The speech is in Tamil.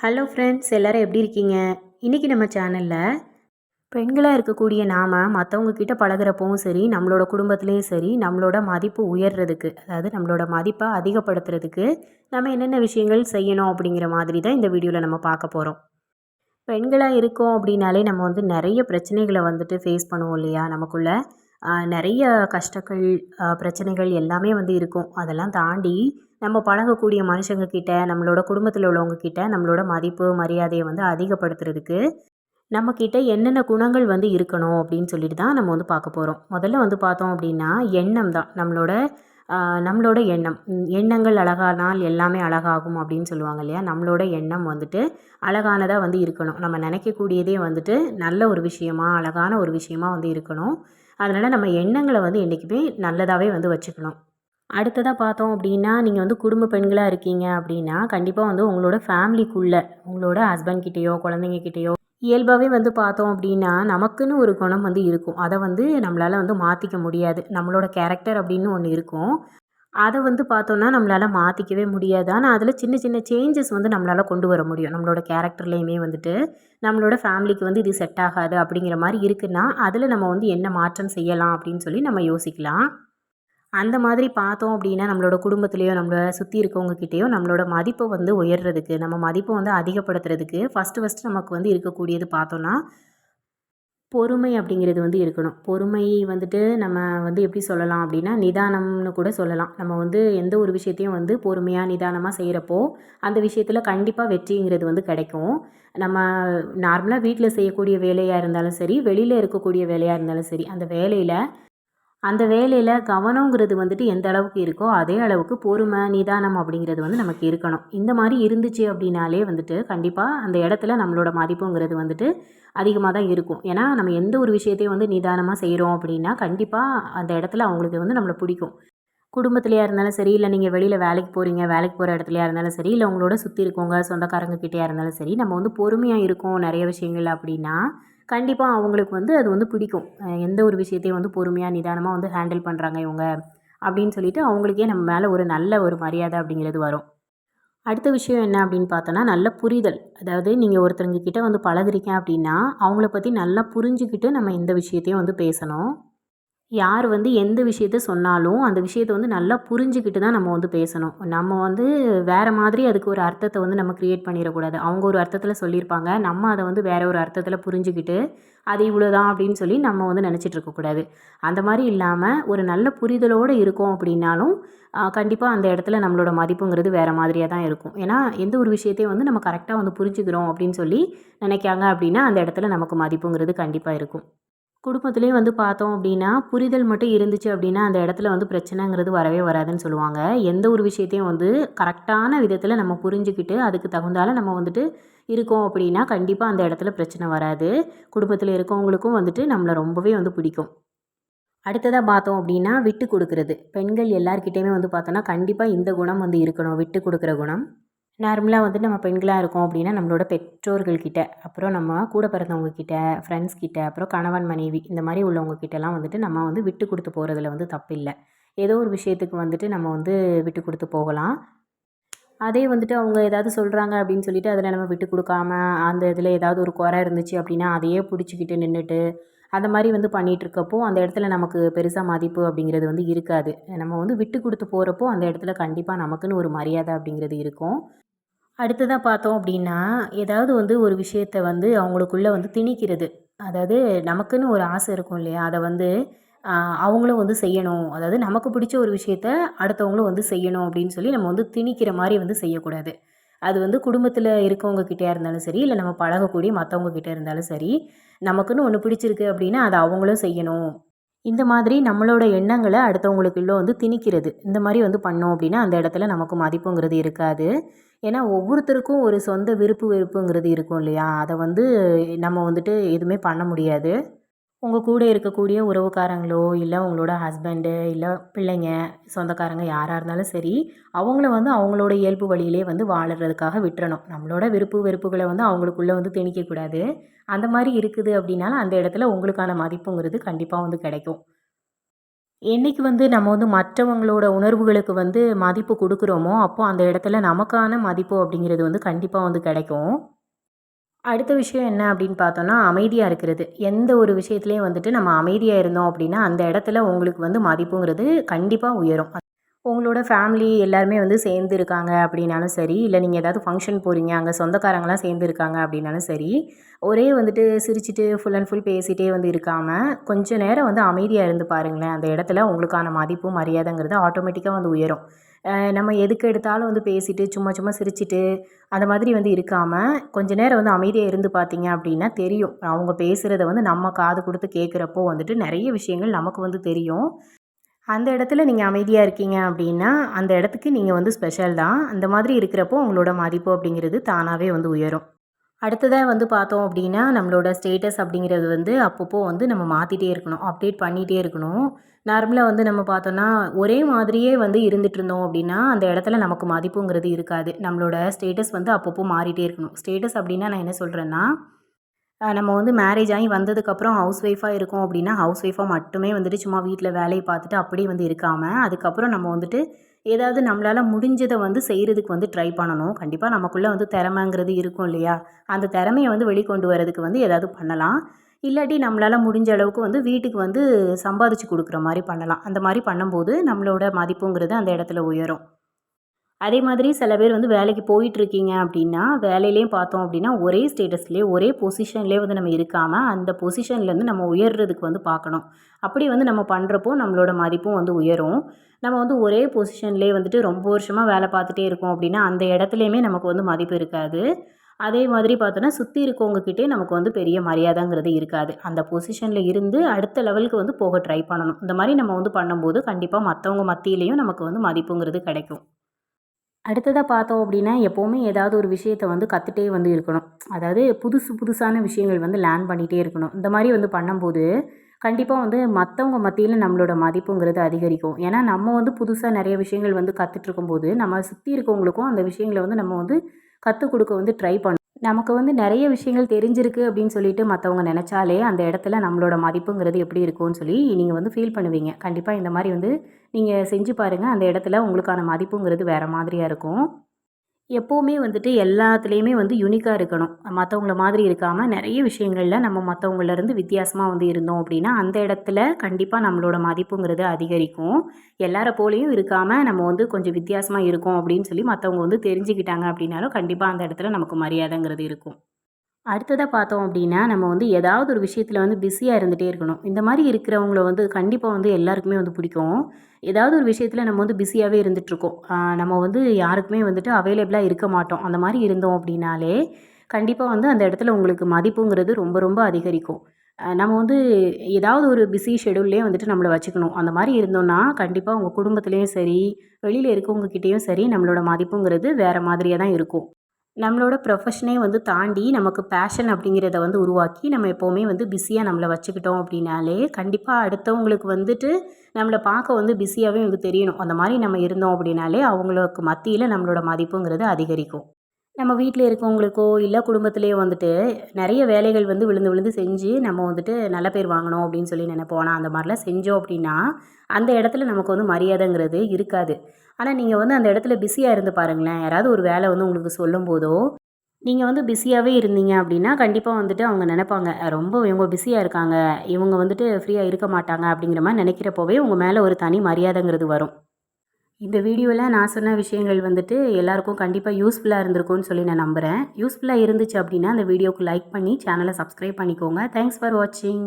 ஹலோ ஃப்ரெண்ட்ஸ் எல்லோரும் எப்படி இருக்கீங்க? இன்றைக்கி நம்ம சேனலில் பெண்களாக இருக்கக்கூடிய நாம் மற்றவங்கக்கிட்ட பழகிறப்பவும் சரி நம்மளோட குடும்பத்துலேயும் சரி நம்மளோட மதிப்பு உயர்றதுக்கு அதாவது நம்மளோட மதிப்பை அதிகப்படுத்துறதுக்கு நம்ம என்னென்ன விஷயங்கள் செய்யணும் அப்படிங்கிற மாதிரி தான் இந்த வீடியோவில் நம்ம பார்க்க போகிறோம் பெண்களாக இருக்கோம் அப்படின்னாலே நம்ம வந்து நிறைய பிரச்சனைகளை வந்துட்டு ஃபேஸ் பண்ணுவோம் இல்லையா? நமக்குள்ள நிறைய கஷ்டங்கள் பிரச்சனைகள் எல்லாமே வந்து இருக்கும். அதெல்லாம் தாண்டி நம்ம பழகக்கூடிய மனுஷங்க கிட்ட நம்மளோட குடும்பத்தில் உள்ளவங்க கிட்ட நம்மளோட மதிப்பு மரியாதையை வந்து அதிகப்படுத்துறதுக்கு நம்மக்கிட்ட என்னென்ன குணங்கள் வந்து இருக்கணும் அப்படின்னு சொல்லிட்டு தான் நம்ம வந்து பார்க்க போகிறோம் முதல்ல வந்து பார்த்தோம் அப்படின்னா எண்ணம் தான். நம்மளோட நம்மளோட எண்ணம். எண்ணங்கள் அழகானால் எல்லாமே அழகாகும் அப்படின்னு சொல்லுவாங்க இல்லையா? நம்மளோட எண்ணம் வந்துட்டு அழகானதாக வந்து இருக்கணும். நம்ம நினைக்கக்கூடியதே வந்துட்டு நல்ல ஒரு விஷயமா அழகான ஒரு விஷயமா வந்து இருக்கணும். அதனால் நம்ம எண்ணங்களை வந்து என்றைக்குமே நல்லதாகவே வந்து வச்சுக்கணும். அடுத்ததாக பார்த்தோம் அப்படின்னா நீங்கள் வந்து குடும்ப பெண்களாக இருக்கீங்க அப்படின்னா கண்டிப்பாக வந்து உங்களோட ஃபேமிலிக்குள்ளே உங்களோட ஹஸ்பண்ட் கிட்டேயோ குழந்தைங்க கிட்டேயோ இயல்பாகவே வந்து பார்த்தோம் அப்படின்னா நமக்குன்னு ஒரு குணம் வந்து இருக்கும். அதை வந்து நம்மளால் வந்து மாற்றிக்க முடியாது. நம்மளோட கேரக்டர் அப்படின்னு ஒன்று இருக்கும். அதை வந்து பார்த்தோன்னா நம்மளால் மாற்றிக்கவே முடியாது. ஆனால் அதில் சின்ன சின்ன சேஞ்சஸ் வந்து நம்மளால் கொண்டு வர முடியும். நம்மளோட கேரக்டர்லேயுமே வந்துட்டு நம்மளோட ஃபேமிலிக்கு வந்து இது செட் ஆகாது அப்படிங்கிற மாதிரி இருக்குன்னா அதில் நம்ம வந்து என்ன மாற்றம் செய்யலாம் அப்படின்னு சொல்லி நம்ம யோசிக்கலாம். அந்த மாதிரி பார்த்தோம் அப்படின்னா நம்மளோட குடும்பத்துலேயோ நம்மளை சுற்றி இருக்கவங்கக்கிட்டேயோ நம்மளோட மதிப்பை வந்து உயர்றதுக்கு நம்ம மதிப்பை வந்து அதிகப்படுத்துறதுக்கு ஃபஸ்ட்டு ஃபஸ்ட்டு நமக்கு வந்து இருக்கக்கூடியது பார்த்தோன்னா பொறுமை அப்படிங்கிறது வந்து இருக்கணும். பொறுமை வந்துட்டு நம்ம வந்து எப்படி சொல்லலாம் அப்படின்னா நிதானம்னு கூட சொல்லலாம். நம்ம வந்து எந்த ஒரு விஷயத்தையும் வந்து பொறுமையாக நிதானமாக செய்கிறப்போ அந்த விஷயத்தில் கண்டிப்பாக வெற்றிங்கிறது வந்து கிடைக்கும். நம்ம நார்மலாக வீட்டில் செய்யக்கூடிய வேலையாக இருந்தாலும் சரி வெளியில் இருக்கக்கூடிய வேலையாக இருந்தாலும் சரி அந்த வேலையில் அந்த வேலையில் கவனங்கிறது வந்துட்டு எந்த அளவுக்கு இருக்கோ அதே அளவுக்கு பொறுமை நிதானம் அப்படிங்கிறது வந்து நமக்கு இருக்கணும். இந்த மாதிரி இருந்துச்சு அப்படின்னாலே வந்துட்டு கண்டிப்பாக அந்த இடத்துல நம்மளோட மதிப்புங்கிறது வந்துட்டு அதிகமாக தான் இருக்கும். ஏன்னா நம்ம எந்த ஒரு விஷயத்தையும் வந்து நிதானமாக செய்கிறோம் அப்படின்னா கண்டிப்பாக அந்த இடத்துல அவங்களுக்கு வந்து நம்மளை பிடிக்கும். குடும்பத்துலையாக இருந்தாலும் சரி இல்லை நீங்கள் வெளியில் வேலைக்கு போகிறீங்க வேலைக்கு போகிற இடத்துலையா இருந்தாலும் சரி இல்லை உங்களோட சுற்றி இருக்கவங்க சொந்தக்காரங்க கிட்டேயா இருந்தாலும் சரி நம்ம வந்து பொறுமையாக இருக்கோம் நிறைய விஷயங்கள் அப்படின்னா கண்டிப்பாக அவங்களுக்கு வந்து அது வந்து பிடிக்கும். எந்த ஒரு விஷயத்தையும் வந்து பொறுமையாக நிதானமாக வந்து ஹேண்டில் பண்ணுறாங்க இவங்க அப்படின்னு சொல்லிட்டு அவங்களுக்கே நம்ம மேலே ஒரு நல்ல ஒரு மரியாதை அப்படிங்கிறது வரும். அடுத்த விஷயம் என்ன அப்படின்னு பார்த்தோன்னா நல்ல புரிதல். அதாவது நீங்கள் ஒருத்தருங்க கிட்டே வந்து பழகுறீங்க அப்படின்னா அவங்கள பற்றி நல்லா புரிஞ்சுக்கிட்டு நம்ம இந்த விஷயத்தையும் வந்து பேசணும். யார் வந்து எந்த விஷயத்த சொன்னாலும் அந்த விஷயத்தை வந்து நல்லா புரிஞ்சுக்கிட்டு தான் நம்ம வந்து பேசணும். நம்ம வந்து வேறு மாதிரி அதுக்கு ஒரு அர்த்தத்தை வந்து நம்ம க்ரியேட் பண்ணிடக்கூடாது. அவங்க ஒரு அர்த்தத்தில் சொல்லியிருப்பாங்க. நம்ம அதை வந்து வேற ஒரு அர்த்தத்தில் புரிஞ்சுக்கிட்டு அது இவ்வளோதான் அப்படின்னு சொல்லி நம்ம வந்து நினச்சிட்டு இருக்கக்கூடாது. அந்த மாதிரி இல்லாமல் ஒரு நல்ல புரிதலோடு இருக்கோம் அப்படின்னாலும் கண்டிப்பாக அந்த இடத்துல நம்மளோட மதிப்புங்கிறது வேறு மாதிரியாக தான் இருக்கும். ஏன்னா எந்த ஒரு விஷயத்தையும் வந்து நம்ம கரெக்டாக வந்து புரிஞ்சுக்கிறோம் அப்படின்னு சொல்லி நினைக்காங்க அப்படின்னா அந்த இடத்துல நமக்கு மதிப்புங்கிறது கண்டிப்பாக இருக்கும். குடும்பத்துலேயும் வந்து பார்த்தோம் அப்படின்னா புரிதல் மட்டும் இருந்துச்சு அப்படின்னா அந்த இடத்துல வந்து பிரச்சனைங்கிறது வரவே வராதுன்னு சொல்லுவாங்க. எந்த ஒரு விஷயத்தையும் வந்து கரெக்டான விதத்தில் நம்ம புரிஞ்சுக்கிட்டு அதுக்கு தகுந்தால நம்ம வந்துட்டு இருக்கோம் அப்படின்னா கண்டிப்பாக அந்த இடத்துல பிரச்சனை வராது. குடும்பத்தில் இருக்கவங்களுக்கும் வந்துட்டு நம்மளை ரொம்பவே வந்து பிடிக்கும். அடுத்ததாக பார்த்தோம் அப்படின்னா விட்டு கொடுக்குறது. பெண்கள் எல்லார்கிட்டேயுமே வந்து பார்த்தோன்னா கண்டிப்பாக இந்த குணம் வந்து இருக்கணும். விட்டு கொடுக்குற குணம். நார்மலாக வந்து நம்ம பெண்களாக இருக்கோம் அப்படின்னா நம்மளோட பெற்றோர்கள்கிட்ட அப்புறம் நம்ம கூட பிறந்தவங்க கிட்ட ஃப்ரெண்ட்ஸ் கிட்ட அப்புறம் கணவன் மனைவி இந்த மாதிரி உள்ளவங்க கிட்டலாம் வந்துட்டு நம்ம வந்து விட்டு கொடுத்து போகிறதுல வந்து தப்பில்லை. ஏதோ ஒரு விஷயத்துக்கு வந்துட்டு நம்ம வந்து விட்டு கொடுத்து போகலாம். அதே வந்துட்டு அவங்க ஏதாவது சொல்கிறாங்க அப்படின்னு சொல்லிட்டு அதில் நம்ம விட்டு கொடுக்காம அந்த இதில் ஏதாவது ஒரு குறை இருந்துச்சு அப்படின்னா அதையே பிடிச்சிக்கிட்டு நின்றுட்டு அந்த மாதிரி வந்து பண்ணிகிட்ருக்கப்போ அந்த இடத்துல நமக்கு பெருசாக மதிப்பு அப்படிங்கிறது வந்து இருக்காது. நம்ம வந்து விட்டு கொடுத்து போகிறப்போ அந்த இடத்துல கண்டிப்பாக நமக்குன்னு ஒரு மரியாதை அப்படிங்கிறது இருக்கும். அடுத்ததாக பார்த்தோம் அப்படின்னா ஏதாவது வந்து ஒரு விஷயத்த வந்து அவங்களுக்குள்ளே வந்து திணிக்கிறது. அதாவது நமக்குன்னு ஒரு ஆசை இருக்கும் இல்லையா? அதை வந்து அவங்களும் வந்து செய்யணும். அதாவது நமக்கு பிடிச்ச ஒரு விஷயத்த அடுத்தவங்களும் வந்து செய்யணும் அப்படின்னு சொல்லி நம்ம வந்து திணிக்கிற மாதிரி வந்து செய்யக்கூடாது. அது வந்து குடும்பத்தில் இருக்கவங்க கிட்டேயா இருந்தாலும் சரி இல்லை நம்ம பழகக்கூடிய மற்றவங்க கிட்டே இருந்தாலும் சரி நமக்குன்னு ஒன்று பிடிச்சிருக்கு அப்படின்னா அதை அவங்களும் செய்யணும். இந்த மாதிரி நம்மளோட எண்ணங்களை அடுத்தவங்களுக்குள்ள வந்து திணிக்கிறது. இந்த மாதிரி வந்து பண்ணோம் அப்படின்னா அந்த இடத்துல நமக்கு மதிப்புங்கிறது இருக்காது. ஏன்னா ஒவ்வொருத்தருக்கும் ஒரு சொந்த விருப்பு வெறுப்புங்கிறது இருக்கும் இல்லையா? அதை வந்து நம்ம வந்துட்டு எதுவுமே பண்ண முடியாது. உங்கள் கூட இருக்கக்கூடிய உறவுக்காரங்களோ இல்லை உங்களோட ஹஸ்பண்டு இல்லை பிள்ளைங்க சொந்தக்காரங்க யாராக இருந்தாலும் சரி அவங்கள வந்து அவங்களோட இயல்பு வழியிலே வந்து வாழறதுக்காக விட்டுறணும். நம்மளோட விருப்பு வெறுப்புகளை வந்து அவங்களுக்குள்ளே வந்து திணிக்கக்கூடாது அந்த மாதிரி இருக்குது அப்படின்னாலும் அந்த இடத்துல உங்களுக்கான மதிப்புங்கிறது கண்டிப்பாக வந்து கிடைக்கும். என்னைக்கு வந்து நம்ம வந்து மற்றவங்களோட உணர்வுகளுக்கு வந்து மதிப்பு கொடுக்குறோமோ அப்போது அந்த இடத்துல நமக்கான மதிப்பு அப்படிங்கிறது வந்து கண்டிப்பாக வந்து கிடைக்கும். அடுத்த விஷயம் என்ன அப்படின்னு பார்த்தோன்னா அமைதியாக இருக்கிறது. எந்த ஒரு விஷயத்துலையும் வந்துட்டு நம்ம அமைதியாக இருந்தோம் அப்படின்னா அந்த இடத்துல உங்களுக்கு வந்து மதிப்புங்கிறது கண்டிப்பாக உயரும். உங்களோட ஃபேமிலி எல்லாருமே வந்து சேர்ந்து இருக்காங்க அப்படின்னாலும் சரி இல்லை நீங்கள் ஏதாவது ஃபங்க்ஷன் போகிறீங்க அங்கே சொந்தக்காரங்களாம் சேர்ந்து இருக்காங்க அப்படின்னாலும் சரி ஒரே வந்துட்டு சிரிச்சிட்டு ஃபுல் அண்ட் ஃபுல் பேசிகிட்டே வந்து இருக்காமல் கொஞ்சம் நேரம் வந்து அமைதியாக இருந்து பாருங்களேன் அந்த இடத்துல உங்களுக்கான மதிப்பும் மரியாதைங்கிறது ஆட்டோமேட்டிக்காக வந்து உயரும். நம்ம எதுக்கு எடுத்தாலும் வந்து பேசிட்டு சும்மா சும்மா சிரிச்சிட்டு அந்த மாதிரி வந்து இருக்காமல் கொஞ்ச நேரம் வந்து அமைதியாக இருந்து பார்த்தீங்க அப்படின்னா தெரியும். அவங்க பேசுகிறத வந்து நம்ம காது கொடுத்து கேட்குறப்போ வந்துட்டு நிறைய விஷயங்கள் நமக்கு வந்து தெரியும். அந்த இடத்துல நீங்கள் அமைதியாக இருக்கீங்க அப்படின்னா அந்த இடத்துக்கு நீங்கள் வந்து ஸ்பெஷல் தான். அந்த மாதிரி இருக்கிறப்போ உங்களோட மதிப்பு அப்படிங்கிறது தானாகவே வந்து உயரும். அடுத்ததாக வந்து பார்த்தோம் அப்படின்னா நம்மளோட ஸ்டேட்டஸ் அப்படிங்கிறது வந்து அப்பப்போ வந்து நம்ம மாற்றிட்டே இருக்கணும் அப்டேட் பண்ணிகிட்டே இருக்கணும். நார்மலாக வந்து நம்ம பார்த்தோன்னா ஒரே மாதிரியே வந்து இருந்துட்டு இருந்தோம் அப்படின்னா அந்த இடத்துல நமக்கு மதிப்புங்கிறது இருக்காது. நம்மளோட ஸ்டேட்டஸ் வந்து அப்பப்போ மாறிட்டே இருக்கணும். ஸ்டேட்டஸ் அப்படின்னா நான் என்ன சொல்கிறேன்னா நம்ம வந்து மேரேஜ் ஆகி வந்ததுக்கப்புறம் ஹவுஸ் ஒய்ஃபாக இருக்கோம் அப்படின்னா ஹவுஸ் ஒய்ஃபாக மட்டுமே வந்துட்டு சும்மா வீட்டில் வேலையை பார்த்துட்டு அப்படியே வந்து இருக்காமல் அதுக்கப்புறம் நம்ம வந்துட்டு ஏதாவது நம்மளால் முடிஞ்சதை வந்து செய்கிறதுக்கு வந்து ட்ரை பண்ணணும். கண்டிப்பாக நமக்குள்ளே வந்து திறமைங்கிறது இருக்கும் இல்லையா? அந்த திறமையை வந்து வெளிக்கொண்டு வரதுக்கு வந்து ஏதாவது பண்ணலாம். இல்லாட்டி நம்மளால் முடிஞ்ச அளவுக்கு வந்து வீட்டுக்கு வந்து சம்பாதிச்சு கொடுக்குற மாதிரி பண்ணலாம். அந்த மாதிரி பண்ணும்போது நம்மளோட மதிப்புங்கிறது அந்த இடத்துல உயரும். அதே மாதிரி சில பேர் வந்து வேலைக்கு போயிட்டுருக்கீங்க அப்படின்னா வேலையிலையும் பார்த்தோம் அப்படின்னா ஒரே ஸ்டேட்டஸ்லேயே ஒரே பொசிஷன்லேயே வந்து நம்ம இருக்காமல் அந்த பொசிஷன்லேருந்து நம்ம உயர்றதுக்கு வந்து பார்க்கணும். அப்படி வந்து நம்ம பண்ணுறப்போ நம்மளோட மதிப்பும் வந்து உயரும். நம்ம வந்து ஒரே பொசிஷன்லேயே வந்துட்டு ரொம்ப வருஷமாக வேலை பார்த்துட்டே இருக்கோம் அப்படின்னா அந்த இடத்துலையுமே நமக்கு வந்து மதிப்பு இருக்காது. அதே மாதிரி பார்த்தோன்னா சுற்றி இருக்கவங்கக்கிட்டே நமக்கு வந்து பெரிய மரியாதைங்கிறது இருக்காது. அந்த பொசிஷனில் இருந்து அடுத்த லெவலுக்கு வந்து போக ட்ரை பண்ணணும். இந்த மாதிரி நம்ம வந்து பண்ணும்போது கண்டிப்பாக மற்றவங்க மத்தியிலையும் நமக்கு வந்து மதிப்புங்கிறது கிடைக்கும். அடுத்ததாக பார்த்தோம் அப்படின்னா எப்போவுமே ஏதாவது ஒரு விஷயத்த வந்து கற்றுட்டே வந்து இருக்கணும். அதாவது புதுசு புதுசான விஷயங்கள் வந்து லேர்ன் பண்ணிகிட்டே இருக்கணும். இந்த மாதிரி வந்து பண்ணும்போது கண்டிப்பாக வந்து மற்றவங்க மத்தியில் நம்மளோட மதிப்புங்கிறது அதிகரிக்கும். ஏன்னா நம்ம வந்து புதுசாக நிறைய விஷயங்கள் வந்து கற்றுட்ருக்கும் போது நம்ம சுற்றி இருக்கவங்களுக்கும் அந்த விஷயங்களை வந்து நம்ம வந்து கற்றுக் கொடுக்க வந்து ட்ரை பண்ணணும். நமக்கு வந்து நிறைய விஷயங்கள் தெரிஞ்சிருக்கு அப்படின்னு சொல்லிட்டு மற்றவங்க நினச்சாலே அந்த இடத்துல நம்மளோட மதிப்புங்கிறது எப்படி இருக்கும்னு சொல்லி நீங்கள் வந்து ஃபீல் பண்ணுவீங்க. கண்டிப்பாக இந்த மாதிரி வந்து நீங்கள் செஞ்சு பாருங்கள் அந்த இடத்துல உங்களுக்கான மதிப்புங்கிறது வேறு மாதிரியாக இருக்கும். எப்போவுமே வந்துட்டு எல்லாத்துலேயுமே வந்து யூனிக்காக இருக்கணும். மற்றவங்கள மாதிரி இருக்காமல் நிறைய விஷயங்களில் நம்ம மற்றவங்களேருந்து வித்தியாசமாக வந்து இருந்தோம் அப்படின்னா அந்த இடத்துல கண்டிப்பாக நம்மளோட மதிப்புங்கிறது அதிகரிக்கும். எல்லார போலேயும் இருக்காமல் நம்ம வந்து கொஞ்சம் வித்தியாசமாக இருக்கோம் அப்படின்னு சொல்லி மற்றவங்க வந்து தெரிஞ்சுக்கிட்டாங்க அப்படின்னாலும் கண்டிப்பாக அந்த இடத்துல நமக்கு மரியாதைங்கிறது இருக்கும். அடுத்ததாக பார்த்தோம் அப்படின்னா நம்ம வந்து ஏதாவது ஒரு விஷயத்தில் வந்து பிஸியாக இருந்துகிட்டே இருக்கணும். இந்த மாதிரி இருக்கிறவங்கள வந்து கண்டிப்பாக வந்து எல்லாருக்குமே வந்து பிடிக்கும். ஏதாவது ஒரு விஷயத்தில் நம்ம வந்து பிஸியாகவே இருந்துகிட்ருக்கோம் நம்ம வந்து யாருக்குமே வந்துட்டு அவைலபிளாக இருக்க மாட்டோம். அந்த மாதிரி இருந்தோம் அப்படின்னாலே கண்டிப்பாக வந்து அந்த இடத்துல உங்களுக்கு மதிப்புங்கிறது ரொம்ப ரொம்ப அதிகரிக்கும். நம்ம வந்து ஏதாவது ஒரு பிஸி ஷெடியூல்லே வந்துட்டு நம்மளை வச்சுக்கணும். அந்த மாதிரி இருந்தோம்னா கண்டிப்பாக உங்கள் குடும்பத்துலேயும் சரி வெளியில் இருக்கவங்கக்கிட்டேயும் சரி நம்மளோட மதிப்புங்கிறது வேறு மாதிரியாக தான் இருக்கும். நம்மளோட ப்ரொஃபஷனே வந்து தாண்டி நமக்கு பேஷன் அப்படிங்கிறத வந்து உருவாக்கி நம்ம எப்போவுமே வந்து பிஸியாக நம்மளை வச்சுக்கிட்டோம் அப்படின்னாலே கண்டிப்பாக அடுத்தவங்களுக்கு வந்துட்டு நம்மளை பார்க்க வந்து பிஸியாகவே வந்து தெரியணும். அந்த மாதிரி நம்ம இருந்தோம் அப்படின்னாலே அவங்களுக்கு மத்தியில் நம்மளோட மதிப்புங்கிறது அதிகரிக்கும். நம்ம வீட்டில் இருக்கவங்களுக்கோ இல்லை குடும்பத்துலேயோ வந்துட்டு நிறைய வேலைகள் வந்து விழுந்து விழுந்து செஞ்சு நம்ம வந்துட்டு நல்ல பேர் வாங்கணும் அப்படின்னு சொல்லி நினைப்போம். ஆனால் அந்த மாதிரிலாம் செஞ்சோம் அப்படின்னா அந்த இடத்துல நமக்கு வந்து மரியாதைங்கிறது இருக்காது. ஆனால் நீங்கள் வந்து அந்த இடத்துல பிஸியாக இருந்து பாருங்களேன். யாராவது ஒரு வேலை வந்து உங்களுக்கு சொல்லும் போதோ நீங்கள் வந்து பிஸியாகவே இருந்தீங்க அப்படின்னா கண்டிப்பாக வந்துட்டு அவங்க நினைப்பாங்க ரொம்ப இவங்க பிஸியாக இருக்காங்க. இவங்க வந்துட்டு ஃப்ரீயாக இருக்க மாட்டாங்க. அப்படிங்கிற மாதிரி நினைக்கிறப்போவே உங்கள் மேலே ஒரு தனி மரியாதைங்கிறது வரும். இந்த வீடியோவில் நான் சொன்ன விஷயங்கள் வந்துட்டு எல்லாருக்கும் கண்டிப்பாக யூஸ்ஃபுல்லாக இருந்திருக்கும்னு சொல்லி நான் நம்புகிறேன் யூஸ்ஃபுல்லாக இருந்துச்சு அப்படின்னா அந்த வீடியோக்கு லைக் பண்ணி சேனலை சப்ஸ்கிரைப் பண்ணிக்கோங்க. தேங்க்ஸ் ஃபார் வாட்சிங்